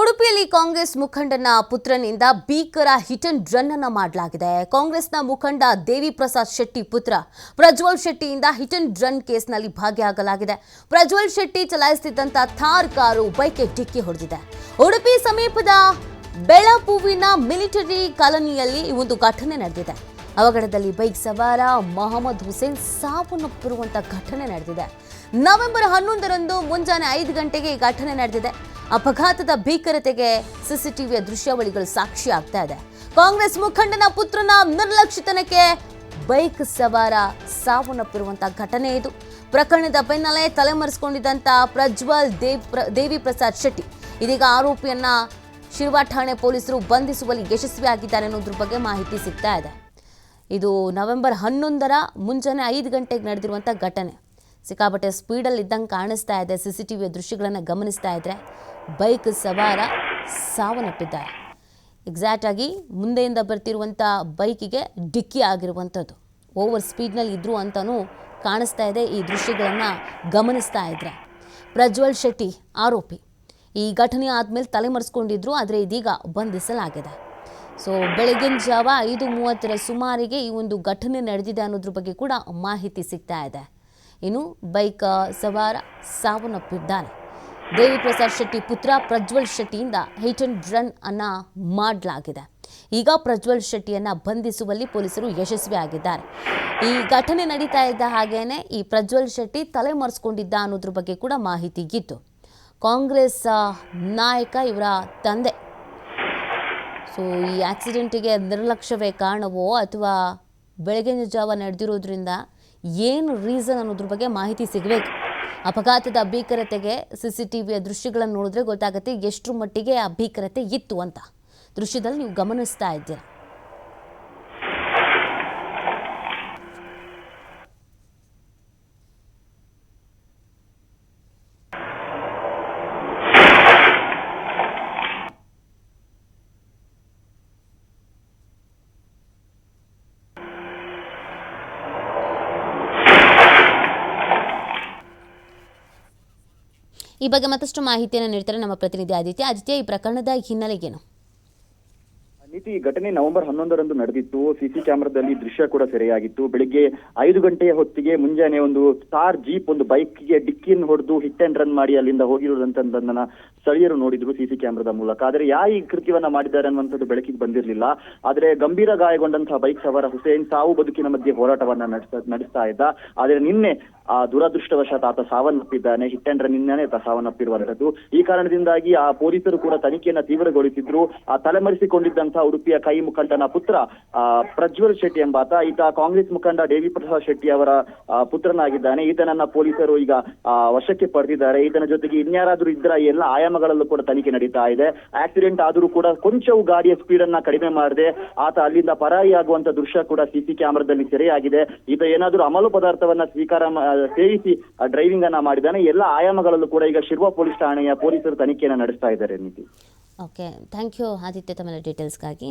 ಉಡುಪಿಯಲ್ಲಿ ಕಾಂಗ್ರೆಸ್ ಮುಖಂಡನ ಪುತ್ರನಿಂದ ಭೀಕರ hit and run ಅನ್ನ ಮಾಡಲಾಗಿದೆ. ಕಾಂಗ್ರೆಸ್ನ ಮುಖಂಡ ದೇವಿ ಪ್ರಸಾದ್ ಶೆಟ್ಟಿ ಪುತ್ರ ಪ್ರಜ್ವಲ್ ಶೆಟ್ಟಿಯಿಂದ ಹಿಟ್ ಅಂಡ್ ರನ್ ಕೇಸ್ನಲ್ಲಿ ಭಾಗಿಯಾಗಲಾಗಿದೆ. ಪ್ರಜ್ವಲ್ ಶೆಟ್ಟಿ ಚಲಾಯಿಸುತ್ತಿದ್ದಂತ ಥಾರ್ ಕಾರು ಬೈಕ್ಗೆ ಡಿಕ್ಕಿ ಹೊಡೆದಿದೆ. ಉಡುಪಿ ಸಮೀಪದ ಬೆಳಪೂವಿನ ಮಿಲಿಟರಿ ಕಾಲೋನಿಯಲ್ಲಿ ಈ ಒಂದು ಘಟನೆ ನಡೆದಿದೆ. ಅವಘಡದಲ್ಲಿ ಬೈಕ್ ಸವಾರ ಮೊಹಮ್ಮದ್ ಹುಸೇನ್ ಸಾವನ್ನಪ್ಪಿರುವಂತ ಘಟನೆ ನಡೆದಿದೆ. ನವೆಂಬರ್ ಹನ್ನೊಂದರಂದು ಮುಂಜಾನೆ ಐದು ಗಂಟೆಗೆ ಈ ಘಟನೆ ನಡೆದಿದೆ. ಅಪಘಾತದ ಭೀಕರತೆಗೆ ಸಿಸಿಟಿವಿಯ ದೃಶ್ಯಾವಳಿಗಳು ಸಾಕ್ಷಿ ಆಗ್ತಾ ಇದೆ. ಕಾಂಗ್ರೆಸ್ ಮುಖಂಡನ ಪುತ್ರನ ನಿರ್ಲಕ್ಷಿತನಕ್ಕೆ ಬೈಕ್ ಸವಾರ ಸಾವನ್ನಪ್ಪಿರುವಂತಹ ಘಟನೆ ಇದು. ಪ್ರಕರಣದ ಬೆನ್ನಲ್ಲೇ ತಲೆಮರೆಸಿಕೊಂಡಿದ್ದಂತ ಪ್ರಜ್ವಲ್ ದೇವ್ ಪ್ರ- ದೇವಿ ಪ್ರಸಾದ್ ಶೆಟ್ಟಿ. ಇದೀಗ ಆರೋಪಿಯನ್ನ ಶಿರ್ವಾ ಠಾಣೆ ಪೊಲೀಸರು ಬಂಧಿಸುವಲ್ಲಿ ಯಶಸ್ವಿಯಾಗಿದ್ದಾರೆ ಅನ್ನೋದ್ರ ಬಗ್ಗೆ ಮಾಹಿತಿ ಸಿಗ್ತಾ ಇದೆ. ಇದು ನವೆಂಬರ್ ಹನ್ನೊಂದರ ಮುಂಜಾನೆ ಐದು ಗಂಟೆಗೆ ನಡೆದಿರುವಂಥ ಘಟನೆ. ಸಿಕ್ಕಾಪಟ್ಟೆ ಸ್ಪೀಡಲ್ಲಿ ಇದ್ದಂಗೆ ಕಾಣಿಸ್ತಾ ಇದೆ ಸಿ ಸಿ ಟಿ ವಿಯ ದೃಶ್ಯಗಳನ್ನು ಗಮನಿಸ್ತಾ ಇದ್ದರೆ ಬೈಕ್ ಸವಾರ ಸಾವನ್ನಪ್ಪಿದ್ದಾರೆ. ಎಕ್ಸಾಕ್ಟಾಗಿ ಮುಂದೆಯಿಂದ ಬರ್ತಿರುವಂಥ ಬೈಕಿಗೆ ಡಿಕ್ಕಿ ಆಗಿರುವಂಥದ್ದು. ಓವರ್ ಸ್ಪೀಡ್ನಲ್ಲಿ ಇದ್ದರು ಅಂತಲೂ ಕಾಣಿಸ್ತಾ ಇದೆ, ಈ ದೃಶ್ಯಗಳನ್ನು ಗಮನಿಸ್ತಾ ಇದ್ದರೆ ಪ್ರಜ್ವಲ್ ಶೆಟ್ಟಿ, ಆರೋಪಿ. ಈ ಘಟನೆ ಆದಮೇಲೆ ತಲೆಮರೆಸ್ಕೊಂಡಿದ್ರು, ಆದರೆ ಇದೀಗ ಬಂಧಿಸಲಾಗಿದೆ. ಸೊ ಬೆಳಗಿನ ಜಾವ ಐದು ಮೂವತ್ತರ ಸುಮಾರಿಗೆ ಈ ಒಂದು ಘಟನೆ ನಡೆದಿದೆ ಅನ್ನೋದ್ರ ಬಗ್ಗೆ ಕೂಡ ಮಾಹಿತಿ ಸಿಗ್ತಾ ಇದೆ. ಇನ್ನು ಬೈಕ್ ಸವಾರ ಸಾವನ್ನಪ್ಪಿದ್ದಾನೆ. ದೇವಿ ಪ್ರಸಾದ್ ಶೆಟ್ಟಿ ಪುತ್ರ ಪ್ರಜ್ವಲ್ ಶೆಟ್ಟಿಯಿಂದ ಹಿಟ್ ಅಂಡ್ ರನ್ ಅನ್ನ ಮಾಡಲಾಗಿದೆ. ಈಗ ಪ್ರಜ್ವಲ್ ಶೆಟ್ಟಿಯನ್ನ ಬಂಧಿಸುವಲ್ಲಿ ಪೊಲೀಸರು ಯಶಸ್ವಿಯಾಗಿದ್ದಾರೆ ಈ ಘಟನೆ ನಡೀತಾ ಇದ್ದ ಹಾಗೇನೆ ಈ ಪ್ರಜ್ವಲ್ ಶೆಟ್ಟಿ ತಲೆಮರೆಸ್ಕೊಂಡಿದ್ದ ಅನ್ನೋದ್ರ ಬಗ್ಗೆ ಕೂಡ ಮಾಹಿತಿ ಇತ್ತು. ಕಾಂಗ್ರೆಸ್ ನಾಯಕ ಇವರ ತಂದೆ ಸೊ ಈ ಆಕ್ಸಿಡೆಂಟಿಗೆ ನಿರ್ಲಕ್ಷ್ಯವೇ ಕಾರಣವೋ ಅಥವಾ ಬೆಳಗಿನ ಜಾವ ನಡೆದಿರೋದ್ರಿಂದ ಏನು ರೀಸನ್ ಅನ್ನೋದ್ರ ಬಗ್ಗೆ ಮಾಹಿತಿ ಸಿಗಬೇಕು? ಅಪಘಾತದ ಭೀಕರತೆಗೆ ಸಿ ಸಿ ಟಿ ವಿಯ ದೃಶ್ಯಗಳನ್ನು ನೋಡಿದ್ರೆ ಗೊತ್ತಾಗುತ್ತೆ ಎಷ್ಟರ ಮಟ್ಟಿಗೆ ಆ ಭೀಕರತೆ ಇತ್ತು ಅಂತ. ದೃಶ್ಯದಲ್ಲಿ ನೀವು ಗಮನಿಸ್ತಾ ಇದ್ದೀರಾ? ಈ ಬಗ್ಗೆ ಮತ್ತಷ್ಟು ಮಾಹಿತಿಯನ್ನು ನೀಡ್ತಾರೆ ನಮ್ಮ ಪ್ರತಿನಿಧಿ ಆದಿತ್ಯ. ಆದಿತ್ಯ, ಈ ಪ್ರಕರಣದ ಹಿನ್ನೆಲೆ ಏನು ನೀತಿ ಈ ಘಟನೆ ನವೆಂಬರ್ ಹನ್ನೊಂದರಂದು ನಡೆದಿತ್ತು. ಸಿಸಿ ಕ್ಯಾಮೆರಾದಲ್ಲಿ ದೃಶ್ಯ ಕೂಡ ಸೆರೆಯಾಗಿತ್ತು. ಬೆಳಿಗ್ಗೆ ಐದು ಗಂಟೆಯ ಹೊತ್ತಿಗೆ ಮುಂಜಾನೆ ಒಂದು ಸ್ಟಾರ್ ಜೀಪ್ ಒಂದು ಬೈಕ್ಗೆ ಡಿಕ್ಕಿಯನ್ನು ಹೊಡೆದು ಹಿಟ್ ಅಂಡ್ ರನ್ ಮಾಡಿ ಅಲ್ಲಿಂದ ಹೋಗಿರುವುದಂತದನ್ನ ಸ್ಥಳೀಯರು ನೋಡಿದ್ರು ಸಿಸಿ ಕ್ಯಾಮೆರಾದ ಮೂಲಕ. ಆದರೆ ಯಾ ಈ ಕೃತ್ಯವನ್ನ ಮಾಡಿದ್ದಾರೆ ಅನ್ನುವಂಥದ್ದು ಬೆಳಕಿಗೆ ಬಂದಿರಲಿಲ್ಲ. ಆದರೆ ಗಂಭೀರ ಗಾಯಗೊಂಡಂತಹ ಬೈಕ್ ಸವಾರ ಹುಸೇನ್ ಸಾವು ಬದುಕಿನ ಮಧ್ಯೆ ಹೋರಾಟವನ್ನ ನಡೆಸ್ತಾ ನಡೆಸ್ತಾ ಇದ್ದ. ಆದರೆ ನಿನ್ನೆ ದುರದೃಷ್ಟವಶಾತ್ ಆತ ಸಾವನ್ನಪ್ಪಿದ್ದಾನೆ. ಹಿಟ್ ಅಂಡ್ ರನ್ ನಿನ್ನೆ ಆತ ಸಾವನ್ನಪ್ಪಿರುವಂತದ್ದು ಈ ಕಾರಣದಿಂದಾಗಿ ಆ ಪೊಲೀಸರು ಕೂಡ ತನಿಖೆಯನ್ನ ತೀವ್ರಗೊಳಿಸಿದ್ರು. ಆ ತಲೆಮರೆಸಿಕೊಂಡಿದ್ದಂತಹ ಉಡುಪಿಯ ಕೈ ಮುಖಂಡನ ಪುತ್ರ ಆ ಪ್ರಜ್ವಲ್ ಶೆಟ್ಟಿ ಎಂಬಾತ ಈತ ಕಾಂಗ್ರೆಸ್ ಮುಖಂಡ ದೇವಿ ಪ್ರಸಾದ್ ಶೆಟ್ಟಿ ಅವರ ಆ, ಪುತ್ರನಾಗಿದ್ದಾನೆ. ಈತನನ್ನ ಪೊಲೀಸರು ಈಗ ಆ, ವಶಕ್ಕೆ ಪಡೆದಿದ್ದಾರೆ. ಈತನ ಜೊತೆಗೆ ಇನ್ಯಾರಾದ್ರೂ ಇದ್ರ ಎಲ್ಲ ಆಯಾಮಗಳಲ್ಲೂ ಕೂಡ ತನಿಖೆ ನಡೀತಾ ಇದೆ. ಆಕ್ಸಿಡೆಂಟ್ ಆದರೂ ಕೂಡ ಕೊಂಚವು ಗಾಡಿಯ ಸ್ಪೀಡ್ ಅನ್ನ ಕಡಿಮೆ ಮಾಡದೆ ಆತ ಅಲ್ಲಿಂದ ಪರಾರಿಯಾಗುವಂತ ದೃಶ್ಯ ಕೂಡ ಸಿಸಿ ಕ್ಯಾಮೆರಾದಲ್ಲಿ ಸೆರೆಯಾಗಿದೆ. ಈತ ಏನಾದ್ರೂ ಅಮಲು ಪದಾರ್ಥವನ್ನ ಸ್ವೀಕಾರ ಸೇವಿಸಿ ಡ್ರೈವಿಂಗ್ ಅನ್ನ ಮಾಡಿದ್ದಾನೆ. ಎಲ್ಲ ಆಯಾಮಗಳಲ್ಲೂ ಕೂಡ ಈಗ ಶಿರ್ವ ಪೊಲೀಸ್ ಠಾಣೆಯ ಪೊಲೀಸರು ತನಿಖೆಯನ್ನು ನಡೆಸ್ತಾ ಇದ್ದಾರೆ ನೀತಿ ಓಕೆ ಥ್ಯಾಂಕ್ ಯು ಆದಿತ್ಯ ತಮ್ಮ ಡೀಟೇಲ್ಸ್ಗಾಗಿ